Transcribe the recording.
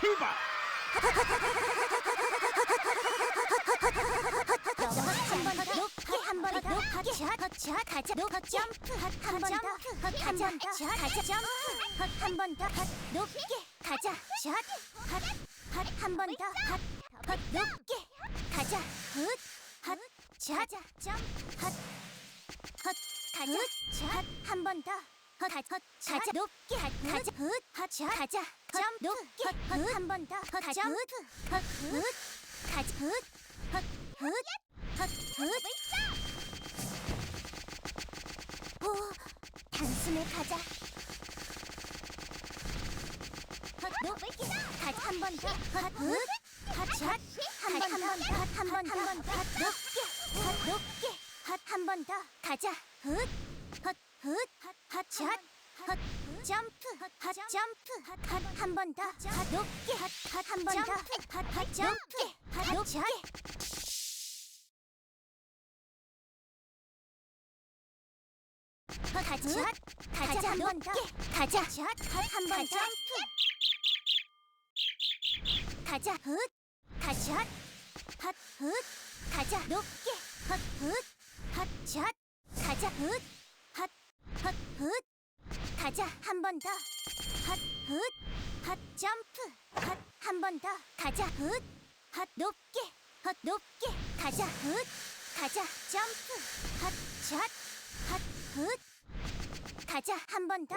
출발 한번 높게 한번 더샷 가자 높 점프 한번 더 한번 더 가자 점프 한번 더 높게 가자 샷한번 더 높게 가자 굿샷 점프 가자 샷한번 더 가자 높게 가자 굿 가자 점프 높게 한번 더 가자 굿 가자 굿 굿! 오, 단숨에 가자. 높게 가자! 샷! 점프. 점프. 한번 더. 높게. 한번 더. 점프. 높게. 가자 가자 한번 더 가자 한번 점프 가자 굿 가자 굿 가자 높게 굿샷 가자 굿굿 가자. 한 번 더. 굿 점프. 한번 더. 가자 굿 높게. 높게. 가자 굿 가자 점프. 굿샷 굿 가자 한 번 더.